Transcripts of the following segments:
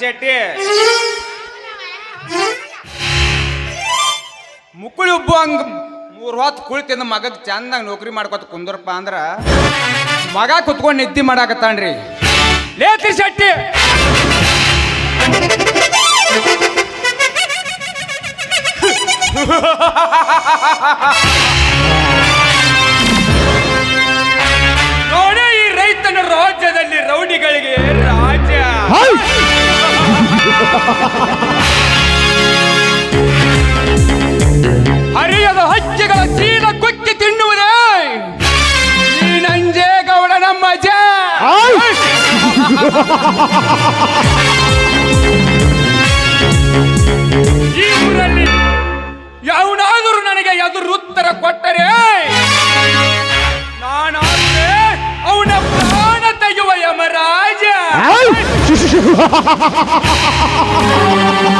ಮಗನ ಮುಕುಳಿ ಉಬ್ಬು ಹಂಗ ಮೂರ್ ಹೊತ್ತು ಕುಳಿತಿಂದ ಮಗಗ್ ಚಂದಾಗ ನೌಕರಿ ಮಾಡ್ಕೊತ ಕುಂದ್ರಪ್ಪ ಅಂದ್ರ ಮಗ ಕುತ್ಕೊಂಡು ನಿದ್ದೆ ಮಾಡಾಕತ್ತಾನ್ರಿ. ಲೇತ್ರಿ ಶೆಟ್ಟಿ. ನೋಡಿ ಈ ರೈತನ ರಾಜ್ಯದಲ್ಲಿ ರೌಡಿಗಳಿಗೆ ರಾಜ್ಯ. ಈ ಊರಲ್ಲಿ ಯಾವನಾದರೂ ನನಗೆ ಎದುರು ಉತ್ತರ ಕೊಟ್ಟರೆ ನಾನಾದ್ರೆ ಅವನ ಪ್ರಾಣ ತೆಗೆಯುವ ಯಮರಾಜ.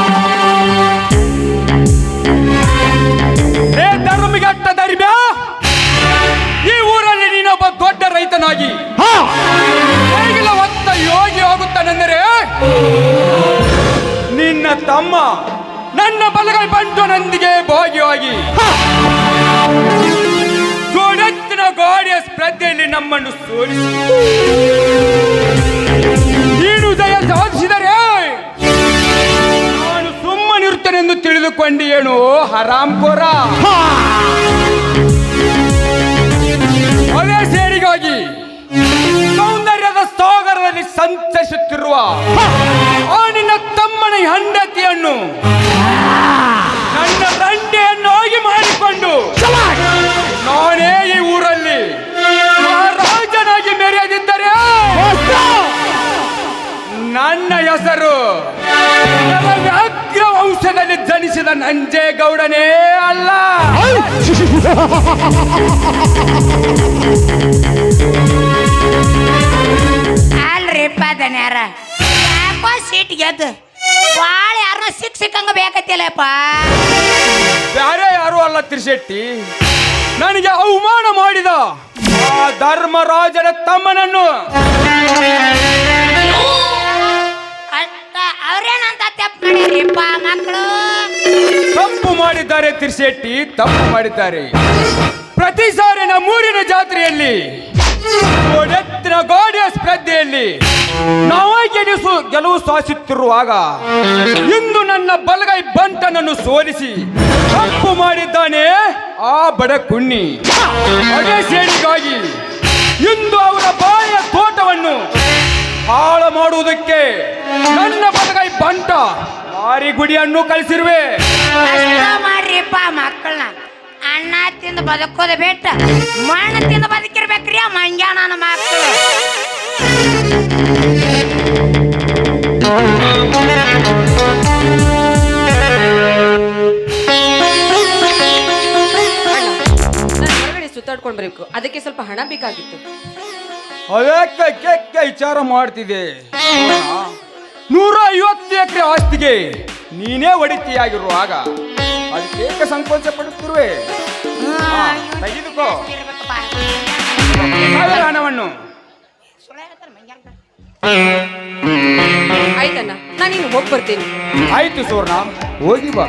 ನನ್ನ ಬಲಗೈ ಬಂತು ನಂದಿಗೆ ಭಾಗಿಯಾಗಿ ಜೋಡೆತ್ತಿನ ಗೋಡೆಯ ಸ್ಪರ್ಧೆಯಲ್ಲಿ ನಮ್ಮನ್ನು ಸೋಲಿಸಿ. ನೀನು ಜಯ ಸಾಧಿಸಿದರೆ ನಾನು ಸುಮ್ಮನಿರುತ್ತೇನೆಂದು ತಿಳಿದುಕೊಂಡಿಯೇನು ಹರಾಂಪುರ? ಅವೇ ಸೇರಿಗಾಗಿ ಸೌಂದರ್ಯದ ಸಾಗರದಲ್ಲಿ ಸಂಚರಿಸುತ್ತಿರುವ ಆ ನಿನ್ನ ತಮ್ಮನ ಹೆಂಡತಿಯನ್ನು ನನ್ನ ಹೋಗಿ ಮಾಡಿಕೊಂಡು ನಾನೇ ಈ ಊರಲ್ಲಿ ಮಹಾರಾಜನಾಗಿ ಮೆರೆಯದಿದ್ದರೆ ನನ್ನ ಹೆಸರು ವ್ಯಾಘ್ರ ವಂಶದಲ್ಲಿ ಜನಿಸಿದ ನಂಜೇಗೌಡನೇ ಅಲ್ಲ. ಅಲ್ರಿಪ್ಪ ಯಾರ? ಯಾಕೋ ಸೀಟ್ ಗೆದ್ದು. ಭಾಳ ಯಾರನ್ನ ಸಿಕ್ ಸಿಕ್ಕಂಗ ಬೇಕತ್ತಿಲ್ಲಪ್ಪ ಬೇರೆ ಯಾರು ಅಲ್ಲ ತಿರ್ಶೆಟ್ಟಿ. ನನಗೆ ಅವಮಾನ ಮಾಡಿದ ಆ ಧರ್ಮರಾಜನ ತಮ್ಮನನ್ನು. ಅಂತ ಅವ್ರೇನಂತ ತಪ್ಪು ಮಾಡಿರಿಪ್ಪ ಮಕ್ಕಳು? ತಪ್ಪು ಮಾಡಿದ್ದಾರೆ ತಿರ್ಶೆಟ್ಟಿ ತಪ್ಪು ಮಾಡಿದ್ದಾರೆ. ಪ್ರತಿ ಸಾರಿ ನಮ್ಮೂರಿನ ಜಾತ್ರೆಯಲ್ಲಿ ಒಡೆತ್ತಿನ ಗೋಡೆ ಸ್ಪರ್ಧೆಯಲ್ಲಿ ನಾವೇ ಗೆಲ್ಲಿಸು ಗೆಲುವು ಸಾಧಿಸುತ್ತಿರುವಾಗ ಇಂದು ನನ್ನ ಬಲಗೈ ಬಂಟನನ್ನು ಸೋಲಿಸಿ ತಪ್ಪು ಮಾಡಿದ್ದಾನೆ ಆ ಬಡ ಕುಣ್ಣಿ ಅದೇ ಇಂದು ಅವರ ಬಾಯ ತೋಟವನ್ನು ಹಾಳು ಮಾಡುವುದಕ್ಕೆ ನನ್ನ ಬಲಗೈ ಬಂಟ ಮಾರಿಗುಡಿಯನ್ನು ಕಳಿಸಿರುವೆ. ಅಷ್ಟ ಮಾಡ್ರಿಪ್ಪ ಮಕ್ಕಳನ್ನ. ಅನ್ನ ತಿಂದು ಬದುಕೋದು ಬಿಟ್ಟ. ಮಣ್ಣ ತಿಂದು ಬದುಕಿರ್ಬೇಕ್ರಿ ಆ ಮಂಗ್ಯಾನನ ಮಕ್ಕಳು ನಾನು ಹೊರಗಡೆ ಸುತ್ತಾಡ್ಕೊಂಡು ಬರಬೇಕು. ಅದಕ್ಕೆ ಸ್ವಲ್ಪ ಹಣ ಬೇಕಾಗಿತ್ತು. ಅದಕ್ಕೆ ವಿಚಾರ ಮಾಡ್ತಿದೆ. ನೂರ ಐವತ್ತು ಎಕರೆ ಆಸ್ತಿಗೆ ನೀನೇ ಒಡಿತಿಯಾಗಿರುವಾಗ ಅದಕ್ಕೆ ಸಂಕೋಚ ಪಡುತ್ತಿರುವೆ ತೆಗೆದುಕೋ. ಹಣವನ್ನು ಆಯ್ತಣ್ಣ ಹೋಗಿ ಬರ್ತೀನಿ. ಆಯ್ತು ಸುವರ್ಣ ಹೋಗಿ ಬಾ.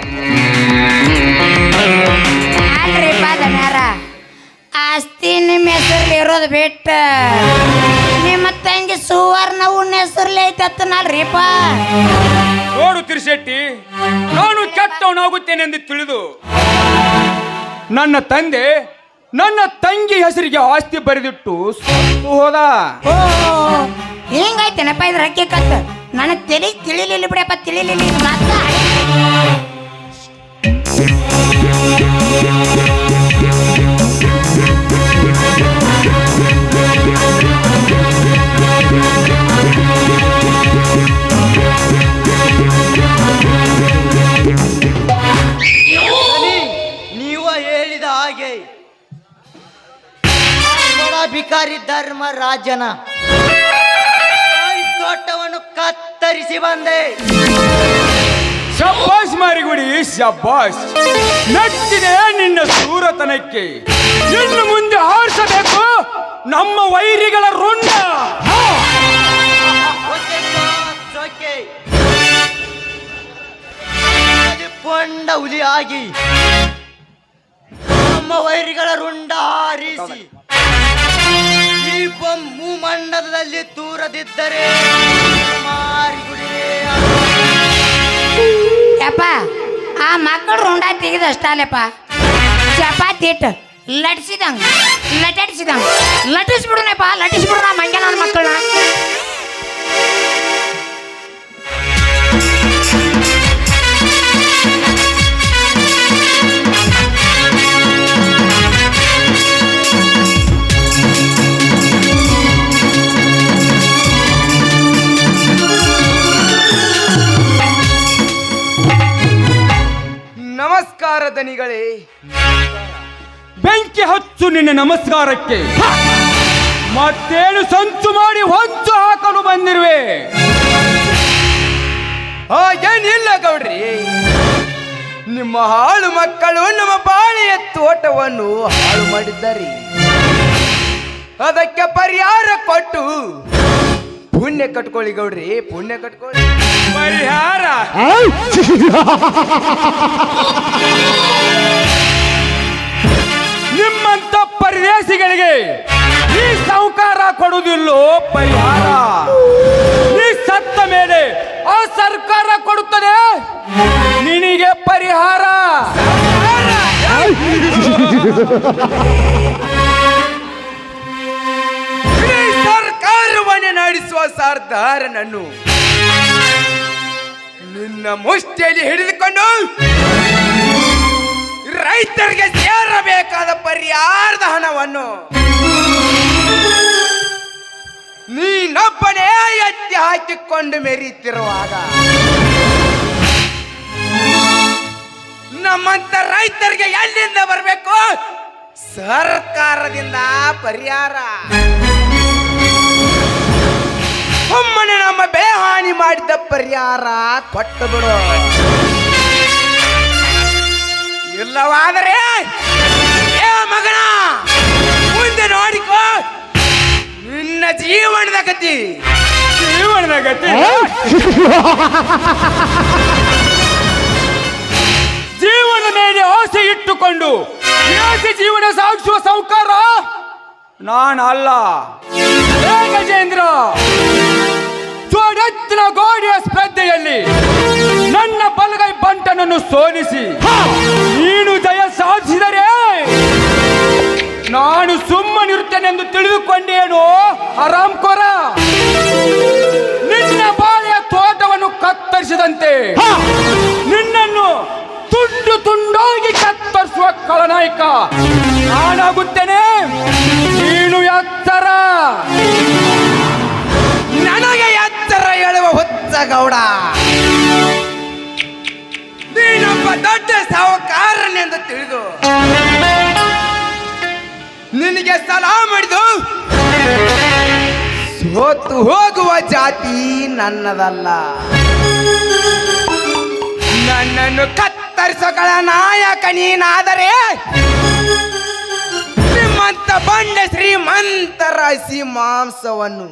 ಆಸ್ತಿ ನಿಮ್ಮ ಹೆಸರಲ್ಲಿ ಇರೋದು ಬಿಟ್ಟ. ನಿಮ್ಮ ತಂಗಿ ಸುವರ್ಣ ಉಣ್ಣ ಐತೆ ಐತತ್ತನಲ್ರಿಪ್ಪ ನೋಡು ತಿರ್ಶೆಟ್ಟಿ ನಾನು ಕೆಟ್ಟವನಾಗುತ್ತೇನೆಂದು ತಿಳಿದು ನನ್ನ ತಂದೆ ನನ್ನ ತಂಗಿ ಹೆಸರಿಗೆ ಆಸ್ತಿ ಬರೆದಿಟ್ಟು ಸತ್ತು ಹೋದ. ಓ ಹಿಂಗೈತೇನಪ್ಪ ಇದ್ರ ಹಕ್ಕಿಕತ್ ನನಗೆ ತಿಳಿ ತಿಳಿಲಿಲ್ಲ ಬಿಡಪ್ಪ ತಿಳಿಲಿಲ್ಲ ಮಾತ್ರ ಅಧಿಕಾರಿ ಧರ್ಮರಾಜನ ತೋಟವನ್ನು ಕತ್ತರಿಸಿ ಬಂದೆ. ಶಬ್ಬಾಸ್ ಮಾರಿಗುಡಿ ಶಬ್ಬಾಸ್. ನಟ್ಟಿದೆ ನಿನ್ನ ಸೂರತನಕ್ಕೆ. ಇನ್ನು ಮುಂದೆ ಹಾರಿಸಬೇಕು ನಮ್ಮ ವೈರಿಗಳ ರುಂಡ. ಕೊಂಡ ಹುಲಿಯಾಗಿ ನಮ್ಮ ವೈರಿಗಳ ರುಂಡ ಹಾರಿಸಿ. ಈ ಮಂಡಲದಲ್ಲಿ ತೂರದಿದ್ದರೆ ಮಾರಿಗುಡಿಯೇ ಯಪ್ಪ, ಆ ಮಕ್ಕಳು ರುಂಡ ತೆಗೆದಷ್ಟಲ್ಲಪ್ಪ ಚಪಾತಿ ಇಟ್ಟು ಲಟ್ಸಿದಂಗ ಲಟಡಿಸಿದಂಗ ಲಟಿಸ್ಬಿಡುನಪ್ಪ ಲಟಿಸ್ಬಿಡು ನಾ ಮಂಗ್ಯ ನನ್ನ ಮಕ್ಕಳನ್ನ. ನಮಸ್ಕಾರ ದನಿಗಳೇ. ಬೆಂಕಿ ಹಚ್ಚು ನಿನ್ನ ನಮಸ್ಕಾರಕ್ಕೆ. ಮತ್ತೇನು ಸಂಚು ಮಾಡಿ ಹೊಂಚು ಹಾಕಲು ಬಂದಿರುವೆ. ಏನಿಲ್ಲ ಗೌಡ್ರಿ. ನಿಮ್ಮ ಹಾಳು ಮಕ್ಕಳು ನಮ್ಮ ಬಾಳೆಯ ತೋಟವನ್ನು ಹಾಳು ಮಾಡಿದ್ದಾರೆ. ಅದಕ್ಕೆ ಪರಿಹಾರ ಕೊಟ್ಟು ಪುಣ್ಯ ಕಟ್ಕೊಳ್ಳಿ ಗೌಡ್ರಿ ಪುಣ್ಯ ಕಟ್ಕೊಳ್ಳಿ. ಪರಿಹಾರ. ನಿಮ್ಮಂತ ಪರದೇಶಿಗಳಿಗೆ ಈ ಸಾಹುಕಾರ ಕೊಡುವುದಿಲ್ಲೋ ಪರಿಹಾರ. ಈ ಸತ್ತ ಮೇಲೆ ಆ ಸರ್ಕಾರ ಕೊಡುತ್ತದೆ? ನಿನಗೆ ಪರಿಹಾರ. ಈ ಸರ್ಕಾರವನ್ನೇ ನಡೆಸುವ ಸರ್ದಾರನನ್ನು ನಿನ್ನ ಮುಷ್ಟಿಯಲ್ಲಿ ಹಿಡಿದುಕೊಂಡು ರೈತರಿಗೆ ಸೇರಬೇಕಾದ ಪರಿಹಾರದ ಹಣವನ್ನು ನೀನೊಬ್ಬನೇ ಎತ್ತಿ ಹಾಕಿಕೊಂಡು ಮೆರೀತಿರುವಾಗ ನಮ್ಮಂತ ರೈತರಿಗೆ ಎಲ್ಲಿಂದ ಬರಬೇಕು? ಸರ್ಕಾರದಿಂದ ಪರಿಹಾರ. ಸುಮ್ಮನೆ ನಮ್ಮ ಬೇಹಾನಿ ಮಾಡಿದ ಪರಿಹಾರ ಕೊಟ್ಟು ಬಿಡು. ಇಲ್ಲವಾದರೆ ಏ ಮಗನ ಮುಂದೆ ನೋಡಿಕೋ. ನಿನ್ನ ಜೀವನದ ಗತಿ. ಜೀವನದ ಗತಿ. ಜೀವನ ಮೇಲೆ ಆಸೆ ಇಟ್ಟುಕೊಂಡು ಆಸೆ ಜೀವನ ಸಾಗಿಸುವ ಸಾಹುಕಾರ ನಾನಲ್ಲ. ಅಲ್ಲ ಗಜೇಂದ್ರ ಜೋಡೆತ್ತಿನ ಗೋಡೆಯ ಸ್ಪರ್ಧೆಯಲ್ಲಿ ನನ್ನ ಬಲಗೈ ಬಂಟನನ್ನು ಸೋಲಿಸಿ. ನೀನು ಜಯ ಸಾಧಿಸಿದರೆ ನಾನು ಸುಮ್ಮನಿರುತ್ತೇನೆಂದು ತಿಳಿದುಕೊಂಡೇನು? ಆರಾಮ್ ಕೊರ. ನಿನ್ನ ಬಾಳೆಯ ತೋಟವನ್ನು ಕತ್ತರಿಸಿದಂತೆ ನಿನ್ನನ್ನು ತುಂಡು ತುಂಡಾಗಿ ಕತ್ತರಿಸುವ ಕಳನಾಯಕ ನಾನಾಗುತ್ತೇನೆ. ನೀನು ಎತ್ತರ. ನನಗೆ ಎತ್ತರ ಹೇಳುವ ಹುಚ್ಚ ಗೌಡ. ನೀನೊಬ್ಬ ದೊಡ್ಡ ಸಾವುಕಾರನೆಂದು ತಿಳಿದು ನಿನಗೆ ಸಲಾ ಮಾಡಿದು ಸೋತು ಹೋಗುವ ಜಾತಿ ನನ್ನದಲ್ಲ. ನನ್ನನ್ನು ಕತ್ತರಿಸಗಳ ನಾಯಕ ನೀನಾದರೆ ಶ್ರೀಮಂತ ಬಂಡ ಶ್ರೀಮಂತರ ಮಾಂಸವನ್ನು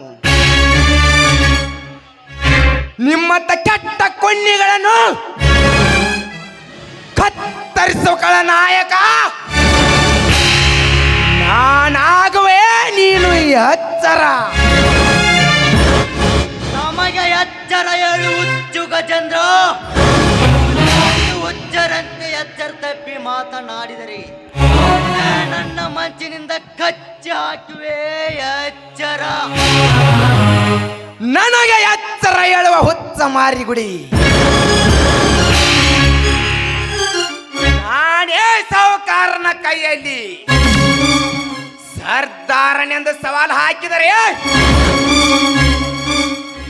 ನಿಮ್ಮಂತ ಕೆಟ್ಟ ಕೊನ್ನಿಗಳನ್ನು ಕತ್ತರಿಸುಗಳ ನಾಯಕ. ನಾನಾಗುವೆ ನೀನು ಎಚ್ಚರ ನಮಗೆ ಎಚ್ಚರ ಹೇಳು ಹುಚ್ಚು ಗಜೇಂದ್ರ ಹುಚ್ಚರಂತೆ ಎಚ್ಚರ ತಪ್ಪಿ ಮಾತನಾಡಿದರೆ ನನ್ನ ಮಂಚಿನಿಂದ ಕಚ್ಚಿ ಹಾಕುವೆ ಎಚ್ಚರ. ನನಗೆ ಎಚ್ಚರ ಹೇಳುವ ಹುಚ್ಚ ಮಾರಿಗುಡಿ ನಾನೇ ಸಾಹುಕಾರನ ಕೈಯಲ್ಲಿ ಸರ್ದಾರನೆಂದು ಸವಾಲು ಹಾಕಿದರೆ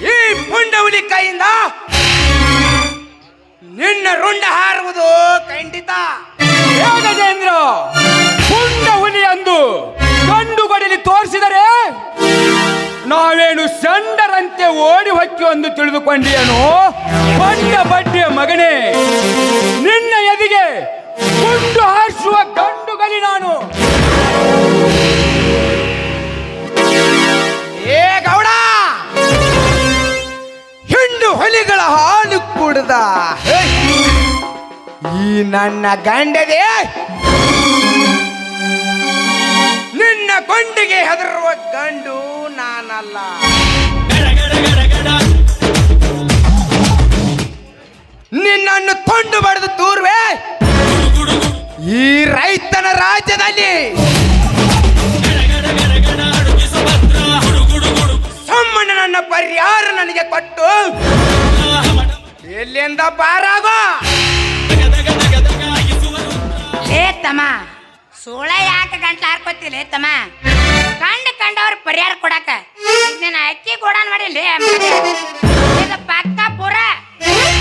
ಈ ಪುಂಡಹುಲಿ ಕೈಯಿಂದ ನಿನ್ನ ರುಂಡ ಹಾರುವುದು ಖಂಡಿತ. ಹೇ ಗಜೇಂದ್ರ ಪುಂಡ ಹುಲಿ ಅಂದು ಗಂಡು ತೋರಿಸಿದರೆ ನಾವೇನು ಸಂಡರಂತೆ ಓಡಿ ಹೊಕ್ಕಿ ಒಂದು ತಿಳಿದುಕೊಂಡಿಯೇನು? ಬಂಡ ಬಡ್ಡಿಯ ಮಗನೇ, ನಿನ್ನ ಎದಿಗೆ ಗುಂಡು ಹಾರಿಸುವ ಗಂಡುಗಲಿ ನಾನು. ಏ ಗೌಡ! ಹಿಂಡು ಹೊಲಿಗಳ ಹಾಲು ಕುಡ್ದ. ಈ ನನ್ನ ಗಂಡದೇ ನಿನ್ನ ಕೊಂಡಿಗೆ ಹೆದರುವ ಗಂಡು. ನಾನಲ್ಲ. ನಿನ್ನನ್ನು ತೊಂಡು ಬಡಿದು ತೂರ್ವೆ ಈ ರೈತನ ರಾಜ್ಯದಲ್ಲಿ ಸುಮ್ಮನೆ ನನ್ನ ಪರಿಹಾರ ನನಗೆ ಕೊಟ್ಟು. ಎಲ್ಲಿಂದ ಪಾರಾಗೋ? ಏ ತಮ್ಮ ಸೋಳ ಯಾಕೆ ಗಂಟ್ಲ ಹಾರ್ಕೋತಿಲ್ಲ ತಮ್ಮ ಕಂಡ ಕಂಡವ್ರ ಪರಿಹಾರ ಕೊಡಾಕ ಇದನ್ನ ಅಕ್ಕಿ ಗೋಡನ್ ಮಾಡಿಲ್ಲ ಇದು ಪಕ್ಕ ಪೂರ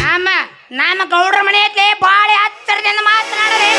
ಆಮ ನಮ್ಮ ಗೌಡ್ರ ಮನೆ ಐತಿ ಬಾಳೆ ಹತ್ತಿರದಿಂದ ಮಾತನಾಡ್ರೆ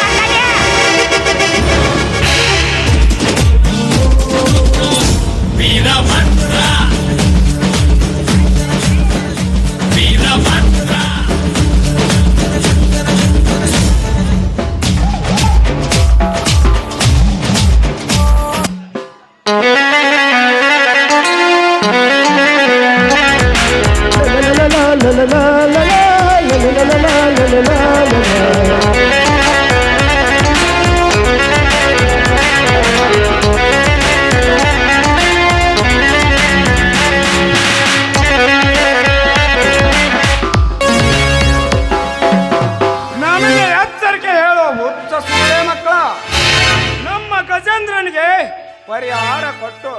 ಪರಿಹಾರ ಕೊಟ್ಟು.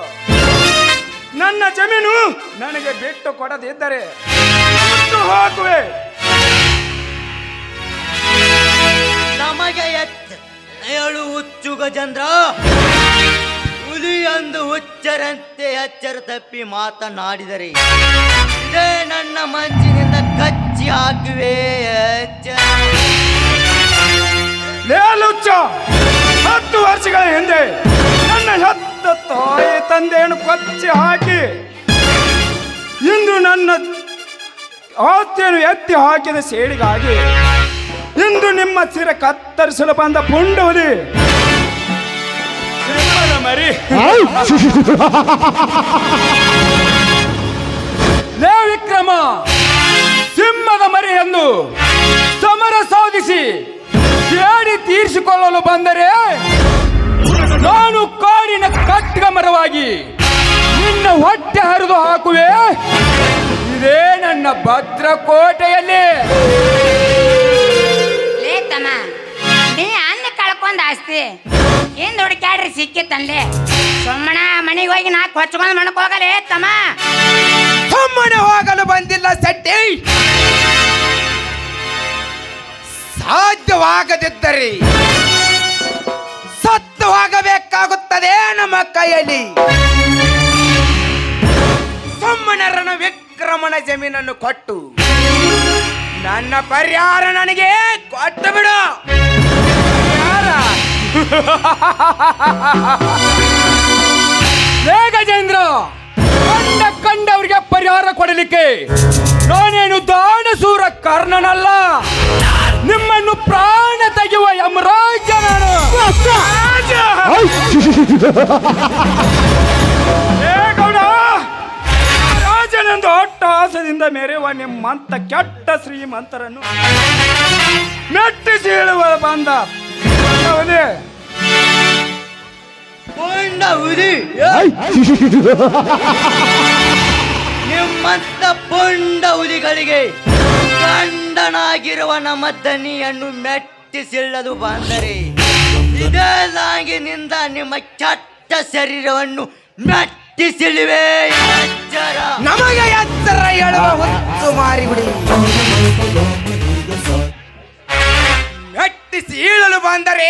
ನನ್ನ ಜಮೀನು ನನಗೆ ಬಿಟ್ಟು ಕೊಡದಿದ್ದರೆ ಹೋಗುವೆ. ಹಾಕುವೆ ನಮಗೆ ಎಚ್ಚ ಹುಚ್ಚುಗ ಹುಚ್ಚು ಗಜೇಂದ್ರ ಹುಲಿಯೊಂದು ಹುಚ್ಚರಂತೆ ಎಚ್ಚರ ತಪ್ಪಿ ಮಾತನಾಡಿದರೆ. ಇದೇ ನನ್ನ ಮಂಚಿನಿಂದ ಕಚ್ಚಿ ಹಾಕುವೆ ಹತ್ತು ವರ್ಷಗಳ ಹಿಂದೆ ನನ್ನ ಹೆತ್ತ ತಾಯಿ ತಂದೆಯನ್ನು ಕೊಚ್ಚಿ ಹಾಕಿ ಇಂದು ನನ್ನ ಆಸ್ತಿಯನ್ನು ಎತ್ತಿ ಹಾಕಿದ ಸೇಡಿಗಾಗಿ ಇಂದು ನಿಮ್ಮ ಸಿರ ಕತ್ತರಿಸಲು ಬಂದ ಪುಂಡುವುದಿ ಸಿಂಹದ ಮರಿ. ಲೇ ವಿಕ್ರಮ ಸಿಂಹದ ಮರಿ ಎಂದು ಸಮರ ಸಾಧಿಸಿ ಸೇಡಿ ತೀರಿಸಿಕೊಳ್ಳಲು ಬಂದರೆ ನಾನು ಕಾಡಿನ ಕಟ್ಟಿಗ ಮರವಾಗಿ ನಿನ್ನ ಹೊಟ್ಟೆ ಹರಿದು ಹಾಕುವೆ. ಇದೇ ನನ್ನ ಭದ್ರಕೋಟೆಯಲ್ಲಿ. ಲೇ ತಮ್ಮ ನೀ ಅನ್ನ ಕಳ್ಕೊಂಡ್ ಆಸ್ತಿ. ಏನ್ ಹುಡುಕ್ಯಾಡ್ರಿ ಸಿಕ್ಕಿತ್ತಲ್ಲಿ ಸುಮ್ಮನ ಮನೆಗೆ ಹೋಗಿ ನಾಲ್ಕು ಕೊಚ್ಕೊಂಡ್ ಮಣಕ್ ಹೋಗಲೇ ತಮ್ಮ. ಸುಮ್ಮನೆ ಹೋಗಲು ಬಂದಿಲ್ಲ ಸಟ್ಟಿ ಸಾಧ್ಯವಾಗದಿದ್ದರೆ ಸತ್ತು ಹೋಗಬೇಕಾಗುತ್ತದೆ ನಮ್ಮ ಕೈಯಲ್ಲಿ. ಸುಮ್ಮನರನ ವಿಕ್ರಮನ ಜಮೀನನ್ನು ಕೊಟ್ಟು, ನನ್ನ ಪರಿಹಾರ ನನಗೆ ಕೊಟ್ಟು ಬಿಡು. ಪರಿಹಾರ ಜೇಂದ್ರ? ಕಂಡ ಕಂಡವರಿಗೆ ಪರಿಹಾರ ಕೊಡಲಿಕ್ಕೆ ನಾನೇನು ದಾನಸೂರ ಕರ್ಣನಲ್ಲ? ನಿಮ್ಮನ್ನು ಪ್ರಾಣ ತೆಗೆಯುವ ಯಮರಾಜ ನಾನು. ರಾಜನೆಂದು ಅಟ್ಟಹಾಸದಿಂದ ಮೆರೆಯುವ ನಿಮ್ಮಂತ ಕೆಟ್ಟ ಶ್ರೀಮಂತರನ್ನು ಮೆಟ್ಟಿಸಿ ಹೇಳುವ ಬಂದ ನಿಮ್ಮಂತ ಪುಂಡ ಹುಲಿಗಳಿಗೆ ಗಂಡನಾಗಿರುವ ನಮ್ಮ ದನಿಯನ್ನು ಮೆಟ್ಟಿಸಿಲ್ಲದು ಬಂದರೆ ಇದೇನಾಗಿನಿಂದ ನಿಮ್ಮ ಚಟ್ಟ ಶರೀರವನ್ನು ಮೆಟ್ಟಿಸಿಳುವೆ ಎಚ್ಚರ. ನಮಗೆ ಎತ್ತರ ಹೇಳುವ ಹೊತ್ತು ಮಾರಿಬಿಡಿ. ಮೆಟ್ಟಿಸಿ ಈಳಲು ಬಂದರೆ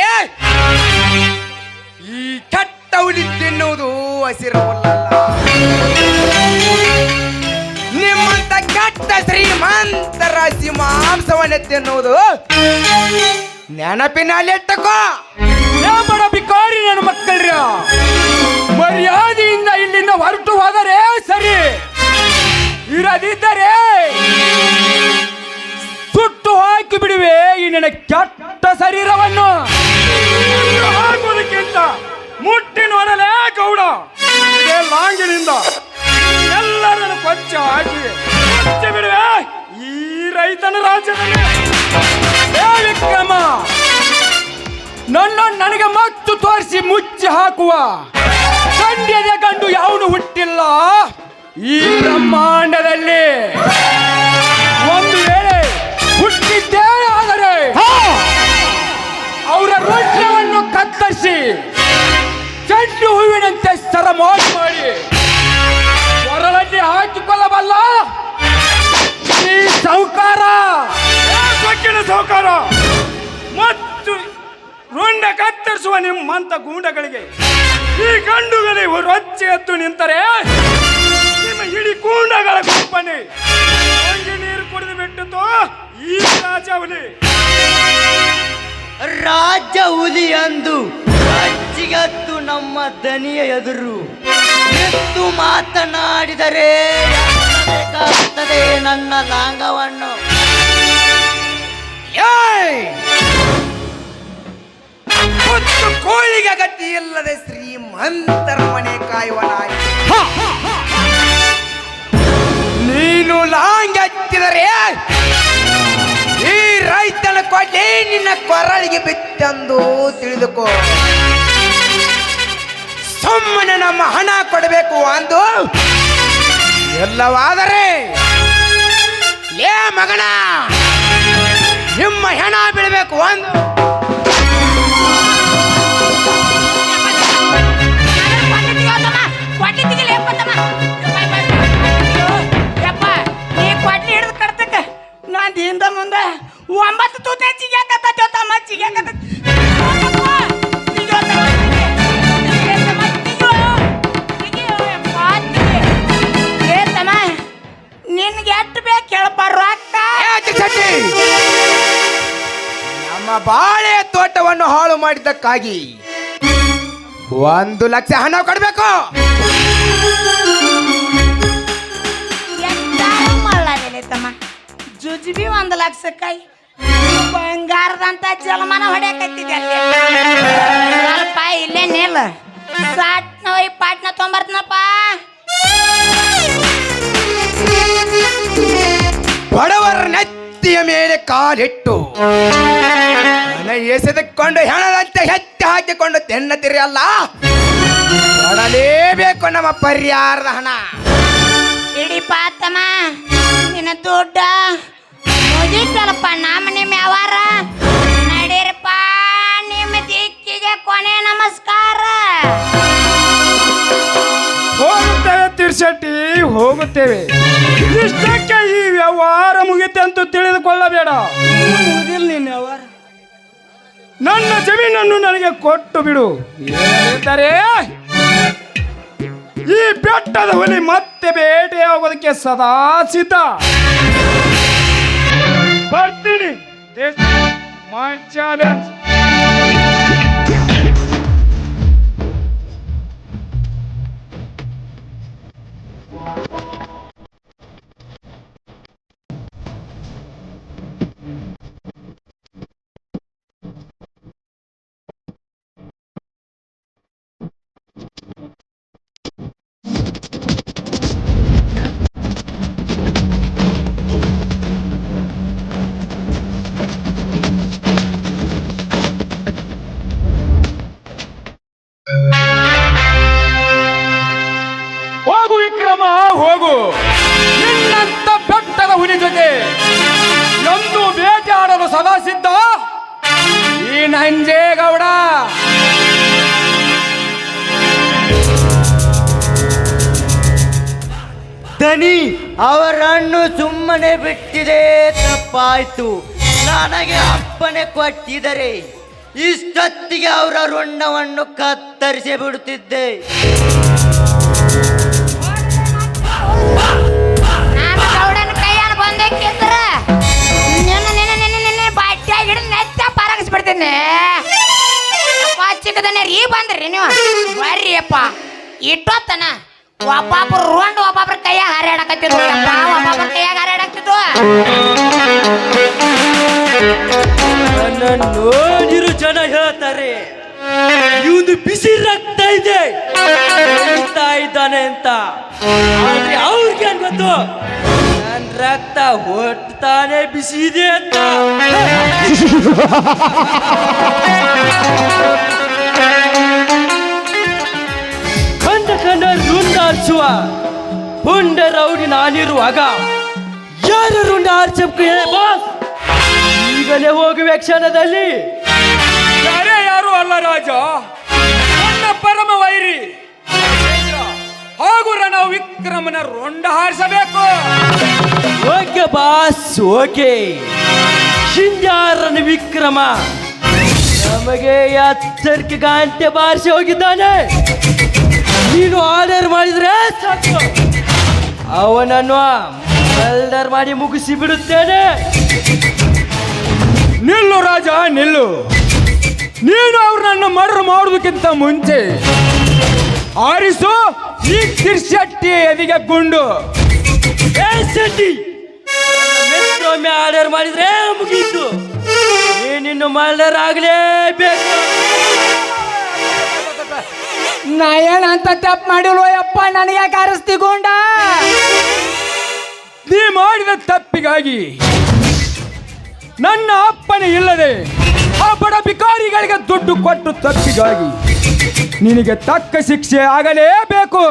ಈ ಚಟ್ಟ ಹುಲಿ ತಿನ್ನುವುದು ಹಸಿರು ಹುಲ್ಲಲ್ಲ. ನಿಮ್ಮಂತ ಕೆಟ್ಟ ಶ್ರೀಮಂತರ ಮಾಂಸವನ್ನೇ ತಿನ್ನುವುದು ನೆನಪಿನಲ್ಲಿಟ್ಟಕೋ ಬಡ ಬಿಕಾರಿ ನನ್ನ ಮಕ್ಕಳ್ರ? ಮರ್ಯಾದೆಯಿಂದ ಇಲ್ಲಿಂದ ಹೊರಟು ಹೋದರೆ ಸರಿ. ಇರದಿದ್ದರೆ ಸುಟ್ಟು ಹಾಕಿ ಬಿಡುವೆ ಈ ನನ್ನ ಕೆಟ್ಟ ಶರೀರವನ್ನು. ಹಾಕುವುದಕ್ಕಿಂತ ಮುಟ್ಟಿನ ಗೌಡ. ಇದೇ ಲಾಂಗಿನಿಂದ ಎಲ್ಲರನ್ನು ಕೊಚ್ಚ ಆಗಿ ಬಿಡುವೆ. ಈ ರೈತನ ರಾಜ್ಯದಲ್ಲಿ ಏ ವಿಕ್ರಮ ನನ್ನ ನನಗೆ ಮತ್ತು ತೋರಿಸಿ ಮುಚ್ಚಿ ಹಾಕುವ. ಗಂಡ್ಯದ ಗಂಡು ಯಾವನು ಹುಟ್ಟಿಲ್ಲ? ಈ ಬ್ರಹ್ಮಾಂಡದಲ್ಲಿ ಒಂದು ವೇಳೆ ಹುಟ್ಟಿದ್ದೇ ಆದರೆ ಅವರ ರೋಷವನ್ನು ಕತ್ತರಿಸಿ ಚೆಂಡು ಹೂವಿನಂತೆ ಸರ ಮಾಡಿ ಹಾಕಿಕೊಳ್ಳಬಲ್ಲ? ಈ ಸೌಕಾರ. ಸೌಕಾರ. ಮತ್ತು ರೋಂಡ ಕತ್ತರಿಸುವ ನಿಮ್ಮಂತ ಗೂಂಡಗಳಿಗೆ ಈ ಗಂಡುಗಳಿಗೆ ರೊಚ್ಚೆ ಎದ್ದು ನಿಂತರೆ ನಿಮ್ಮ ಇಡೀ ಗೂಂಡಗಳ ಗುಂಪನೆ ನೀರು ಕುಡಿದು ಬಿಟ್ಟಿತು ಈ ಹುಲಿ. ರಾಜ ಹುಲಿ ಅಂದು ಅಜ್ಜಿಗತ್ತು ನಮ್ಮ ದನಿಯ ಎದುರು. ಎತ್ತು ಮಾತನಾಡಿದರೆ ಬೇಕಾಗುತ್ತದೆ ನನ್ನ ಲಾಂಗವನ್ನು. ಒಂದು ಕೋಳಿಗೆ ಗತಿ ಇಲ್ಲದೆ ಶ್ರೀಮಂತರ ಮನೆ ಕಾಯುವನಾಗಿ. ನೀನು ಲಾಂಗ್ ಹಚ್ಚಿದರೆ ಈ ರೈತನ ಕೊಟ್ಟೆ ನಿನ್ನ ಕೊರಳಿಗೆ ಬಿತ್ತಂದು ತಿಳಿದುಕೋ. ಸುಮ್ಮನೆ ನಮ್ಮ ಹಣ ಎಲ್ಲವಾದರೆ ಏ ಮಗನ ನಿಮ್ಮ ಹೆಣ ಬೀಳಬೇಕು ಒಂದು. ಹಿಂದ ಮುಂದ ಒಂಬತ್ತು ತೂತ ಚಿಗ್ಯಾಕತ್ತ ತಮ್ಮ ಚಿಗ್ಯಾಕತ್ತ ನಿನ್ಗೆ ಎಷ್ಟು ಬೇಕು ಕೇಳಪ್ಪ ರೊಕ್ಕ. ನಮ್ಮ ಬಾಳೆ ತೋಟವನ್ನು ಹಾಳು ಮಾಡಿದ್ದಕ್ಕಾಗಿ ಒಂದು ಲಕ್ಷ ಹಣ ಕೊಡಬೇಕು. ತಮ್ಮ ಜುಜ್ಬಿ ಒಂದು ಲಕ್ಷಕ್ಕಾಯಿ ಬಂಗಾರದಂತ ಜಲಮಾನ ಹೊಡೆಯಕತ್ತಿದೆ ಅಲ್ಲಿ. ಸ್ವಲ್ಪ ಇಲ್ಲೇ ನಿಲ್ಲ ಸಾಟ್ನ ಒಯ್ ಪಾಟ್ನ ತೊಂಬರ್ತನಪ್ಪ. ಬಡವರ ನೆತ್ತಿಯ ಮೇಲೆ ಕಾಲಿಟ್ಟು ಎಸೆದುಕೊಂಡು ಹೆಣದಂತೆ ಹೆತ್ತಿ ಹಾಕಿಕೊಂಡು ತೆನ್ನತಿರಿ ಅಲ್ಲ? ಕೊಡಲೇಬೇಕು ನಮ್ಮ ಪರಿಹಾರದ ಹಣ. ಇಡಿ ಪಾತಮ್ಮ ನಿನ್ನ ದುಡ್ಡ ಮುಗಿತಲ್ಲಪ್ಪ ನಮ್ಮ ನಿಮ್ಮ ಯಾವಾರ ನಡೀರಪ್ಪ ನಿಮ್ಮ ದಿಕ್ಕಿಗೆ ಕೊನೆ ನಮಸ್ಕಾರ. ತಿರ್ಸಟ್ಟಿ ಹೋಗುತ್ತೇವೆ. ಇಷ್ಟಕ್ಕೆ ಈ ವ್ಯವಹಾರ ಮುಗಿತೆ ಅಂತ ತಿಳಿದುಕೊಳ್ಳಬೇಡ. ನಿನ್ನ ಜಮೀನನ್ನು ನನಗೆ ಕೊಟ್ಟು ಬಿಡು. ಈ ಬೆಟ್ಟದ ಹುಲಿ ಮತ್ತೆ ಬೇಟೆಯಾಗೋದಕ್ಕೆ ಸದಾ ಸಿದ್ಧ. ಬರ್ತೀನಿ. ಮೈ ಸಿದ್ಧ? ಈ ನಂಜೇಗೌಡ ದನಿ ಅವರನ್ನು ಸುಮ್ಮನೆ ಬಿಟ್ಟಿದೆ ತಪ್ಪಾಯ್ತು. ನನಗೆ ಅಪ್ಪನೆ ಕೊಟ್ಟಿದರೆ ಇಷ್ಟೊತ್ತಿಗೆ ಅವರ ರುಂಡವನ್ನು ಕತ್ತರಿಸಿ ಬಿಡುತ್ತಿದ್ದೆ. ನಾನು ಗೌಡನ ಕೈಯಾನ ಬಂದಕ್ಕಿದ್ರ ಅಪ್ಪ ಚಿಕ್ಕದನ್ನ ರೀ ಬಂದ್ರಿ ನೀವು. ಬರ್ರಿ ಅಪ್ಪ. ಇಟ್ಟೋತನ. ಒಬ್ಬೊಬ್ರು ರೋಂಡ್ ಒಬ್ಬೊಬ್ರ ಕೈಯಾಗ ಹಾರಾಡಕತ್ತಿದ್ರು ಒಬ್ಬಾಬ್ರ ಕೈಯಾಗ ಹಾರಾಡಕ್ತಿದ್ವು ನನ್ನ ನೋಡಿರು ಜನ ಹೇಳ್ತಾರೆ. ಇವನು ಬಿಸಿ ರಕ್ತ ಇದೆ. ಇದ್ದಾನೆ ಅಂತ. ಆದ್ರೆ ಅವ್ರಿಗೆ ಗೊತ್ತು? ರಕ್ತ ಹೊಟ್ಟಾನೆ ಬಿಸಿ ಇದೆ ಅಂತ. ಕಂಡ ಕಂಡ ರುಂಡ ಹುಂಡ ರೌಡಿ ನಾನಿರುವಾಗ, ಯಾರು ರುಂಡ ಹರಿಸಬೇಕು ಬಾಸ್. ಈಗಲೇ ಹೋಗುವ ಕ್ಷಣದಲ್ಲಿ. ಯಾರೇ ಯಾರು ಅಲ್ಲ ರಾಜ, ನನ್ನ ಪರಮ ವೈರಿ. ಹಾಗೂ ರಣ ವಿಕ್ರಮನ ರೊಂಡ ಹಾರಿಸಬೇಕು. ಬಾಸ್ ಓಕೆ ಶಿಂಜಾರನ ವಿಕ್ರಮ. ನಮಗೆ ಎಚ್ಚರಿಕೆ ಗಂಟೆ ಬಾರಿಸಿ ಹೋಗಿದ್ದಾನೆ. ನೀನು ಆರ್ಡರ್ ಮಾಡಿದ್ರೆ ಸಾಕು. ಅವನನ್ನು ಆರ್ಡರ್ ಮಾಡಿ ಮುಗಿಸಿ ಬಿಡುತ್ತೇನೆ. ನಿಲ್ಲು ರಾಜ ನಿಲ್ಲು. ನೀನು ಅವ್ರನ್ನ ಮರ್ಡರ್ ಮಾಡೋದಕ್ಕಿಂತ ಮುಂಚೆ ಆರಿಸು ಈ ತಿರ್ಶೆಟ್ಟಿ ಎದಿಗೆ ಗುಂಡು. ಏ ಶೆಟ್ಟಿ ಮೆಟ್ರೊಮ್ಮೆ ಆರ್ಡರ್ ಮಾಡಿದ್ರೆ ಮುಗೀತು. ನೀನಿನ್ನು ಮರ್ಡರ್ ಆಗಲೇಬೇಕು ನಾ ಅಂತ ತಪ್ಪು ಮಾಡಿಲ್ವೋ ಯಪ್ಪ ನನಗೆ ಕರೆಸ್ತಿ ಗೂಂಡ? ನೀ ಮಾಡಿದ ತಪ್ಪಿಗಾಗಿ ನನ್ನ ಅಪ್ಪನೇ ಇಲ್ಲದೆ ಆ ಬಡ ಬಿಕಾರಿಗಳಿಗೆ ದುಡ್ಡು ಕೊಟ್ಟು ತಪ್ಪಿಗಾಗಿ ನಿನಗೆ ತಕ್ಕ ಶಿಕ್ಷೆ ಆಗಲೇಬೇಕು.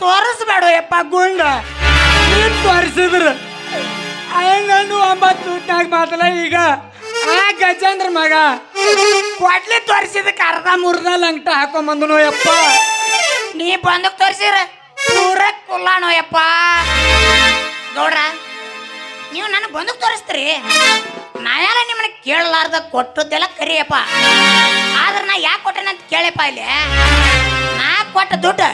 ತೋರಿಸ್ಬೇಡ ಯಪ್ಪ ಗುಂಡ. ನೀನ್ ತೋರಿಸಿದ್ರ. ನಾನು ಒಂಬತ್ತು ಊಟ್ನಾಗ ಮಾತಲ್ಲ ಈಗ. ಆ ಗಜೇಂದ್ರ ಮಗ. ಕೊಡ್ಲಿ ತೋರಿಸಿದಕ್ಕೆ ಅರ್ಧ ಮುರ್ದ ಲಂಗಟ ಹಾಕೊಂಬಂದನು ಯಪ್ಪ ನೀ ಬಂದಕ್ಕೆ ತೋರಿಸಿರ ಪೂರ ಕುಲ್ಲಾಣೋ ಯಪ್ಪ ನೋಡ್ರ ನೀವು ನನಗೆ ಬಂದಕ್ಕೆ ತೋರಿಸ್ತೀರಿ? ನಾ ಯಾರ ನಿಮ್ಮನ್ನ ಕೇಳಲಾರ್ದ ಕೊಟ್ಟದ್ದೆಲ್ಲ ಕರಿಯಪ್ಪ. ಆದ್ರೆ ನಾ ಯಾಕೆ ಕೊಟ್ಟೆನಂತ ಕೇಳಪ್ಪ ಇಲ್ಲಿ? ನಾ ಕೊಟ್ಟ ದುಡ್ಡು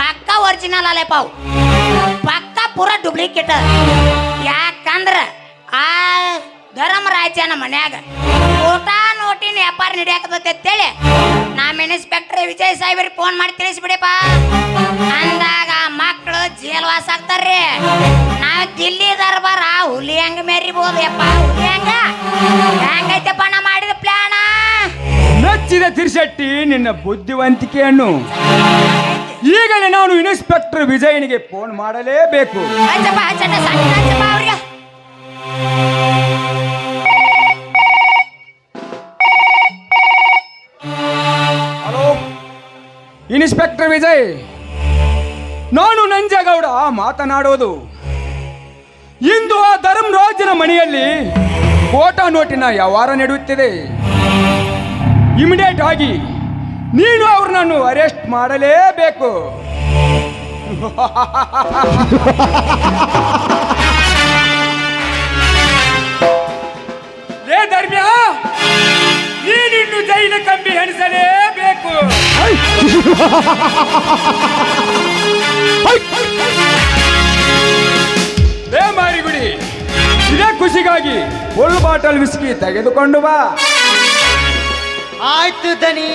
ಪಕ್ಕ ಒರಿಜಿನಲ್ ಅಲ್ಲಪ್ಪ ಅವು ಪಕ್ಕ ಪೂರ ಡೂಪ್ಲಿಕೇಟ್ ಯಾಕಂದ್ರ ಆ ಧರ್ಮರಾಜನ ಮನ್ಯಾಗ. ಊಟ ನೋಟಿನ ವ್ಯಾಪಾರ ನಡೆಯಾಕತೈತೆ ಅಂತೇಳಿ ನಮ್ಮ ಇನ್ಸ್ಪೆಕ್ಟರ್ ವಿಜಯ್ ಸಾಹೇಬ್ರಿಗೆ ಫೋನ್ ಮಾಡಿ ತಿಳಿಸ್ಬಿಡಿಪ್ಪ. ಅಂದಾಗ ಮಕ್ಕಳು ಜೇಲ್ವಾಸ ಆಗ್ತಾರ್ರಿ. ನಾವು ದಿಲ್ಲಿ ದರ್ಬಾರ ಹುಲಿ ಹಂಗ ಮೆರಿಬೋದು ಯಪ್ಪ ಹುಲಿ ಹಂಗ? ಹೆಂಗೈತಪ್ಪ ನಾ ಮಾಡಿದ ಪ್ಲಾನ ಮೆಚ್ಚಿದ ತಿರ್ಶೆಟ್ಟಿ ನಿನ್ನ ಬುದ್ಧಿವಂತಿಕೆಯನ್ನು. ಈಗಲೇ ನಾನು ಇನ್ಸ್ಪೆಕ್ಟರ್ ವಿಜಯನಿಗೆ ಫೋನ್ ಮಾಡಲೇಬೇಕು. ಹಚ್ಚಪ್ಪ ಹಚ್ಚಟ ಸಣ್ಣ ಹಚ್ಚಪ್ಪ ಅವ್ರಿಗೆ. ಹಲೋ ಇನ್ಸ್ಪೆಕ್ಟರ್ ವಿಜಯ್ ನಾನು ನಂಜೇಗೌಡ ಮಾತನಾಡೋದು. ಇಂದು ಆ ಧರ್ಮರಾಜನ ಮನೆಯಲ್ಲಿ ಕೋಟಾ ನೋಟಿನ ವ್ಯವಹಾರ ನಡೆಯುತ್ತಿದೆ. ಇಮಿಡಿಯೇಟ್ ಆಗಿ ನೀನು ಅವ್ರನ್ನನ್ನು ಅರೆಸ್ಟ್ ಮಾಡಲೇಬೇಕು. ಏ ಧರ್ಮ್ಯ ನೀನಿನ್ನು ಜೈಲ ಕಂಬಿ ಹೆಣಿಸಲೇಬೇಕು. ಏ ಮಾರಿಗುಡಿ ಇದೇ ಖುಷಿಗಾಗಿ ಫುಲ್ ಬಾಟಲ್ ವಿಸ್ಕಿ ತೆಗೆದುಕೊಂಡು ಬಾ. ಆಯ್ತು ದನಿ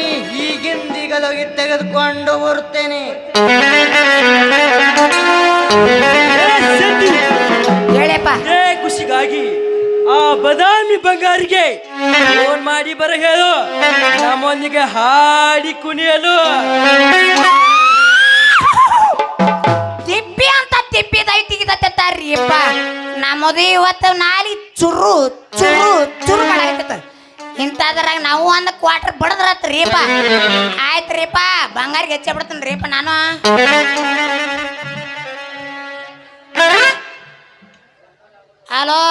ಈಗಿಂದೀಗಲೋಗಿ ತೆಗೆದುಕೊಂಡು ಬರುತ್ತೇನೆ. ಹೇಳಪ್ಪ. ಇದೇ ಖುಷಿಗಾಗಿ ಆ ಬದಾಮಿ ಬಂಗಾರಿಗೆ ಫೋನ್ ಮಾಡಿ ಬರ ಹೇಳು. ನಮ್ಮೊಂದಿಗೆ ಹಾಡಿ ಕುಣಿಯಲು. ತಿಪ್ಪಿ ಅಂತ ತಿಪ್ಪಿ ದೈ ತೆಗಿತತ್ತಾರ್ರಿ ಅಪ್ಪ. ನಮ್ಮದು ಇವತ್ತು ನಾಲಿ ಚುರು ಚುರು ಚುರು ಮಾಡಾಕತ್ತ ಇಂಥದ್ರಾಗ ನಾವು ಒಂದು ಕ್ವಾರ್ಟರ್ ಬಡದ್ರತ್ ರೀಪ. ಆಯ್ತು ರೀಪ, ಬಂಗಾರಿಗೆ ಹೆಚ್ಚೆ ಬಿಡ್ತೀನಿ ರೀಪ ನಾನು. ಹಲೋ?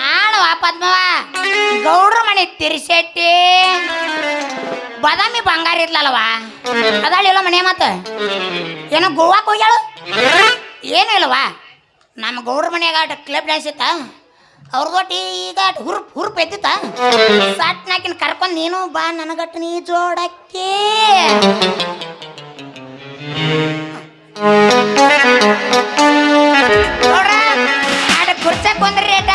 ನಾನು ಪದ್ಮವ ಗೌಡ್ರ ಮನೆ ತಿರ್ಸೆಟ್ಟಿ. ಬಾದಾಮಿ ಬಂಗಾರ ಇರ್ಲಲ್ವಾ ಅದಾಳಿಲ್ಲ ಮನೆ ಮತ್ತೆ? ಏನೋ ಗೋವಾಕ್ ಹೋಗ್ಯಾಳು? ಏನು ಇಲ್ವಾ ನಮ್ಮ ಗೌಡ್ರ ಮನೆಯಾಗ ಕ್ಲಬ್ ಡ್ಯಾನ್ಸ್ ಇತ್ತ? ಅವ್ರದೊಟ್ಟಿ ಈಗ ಹುರ್ಪ್, ಹುರುಪ್ ಎದ್ದಿತ್ತ? ಸಟ್ನಾಕಿನ ಕರ್ಕೊಂಡು ನೀನು ಬಾ ನನಗಟ್ಟು ನೀ ಜೋಡಕ್ಕೆ. ನೋಡ್ರ ಕುರ್ಚಕ್ ಬಂದ್ರಿ ಏಟ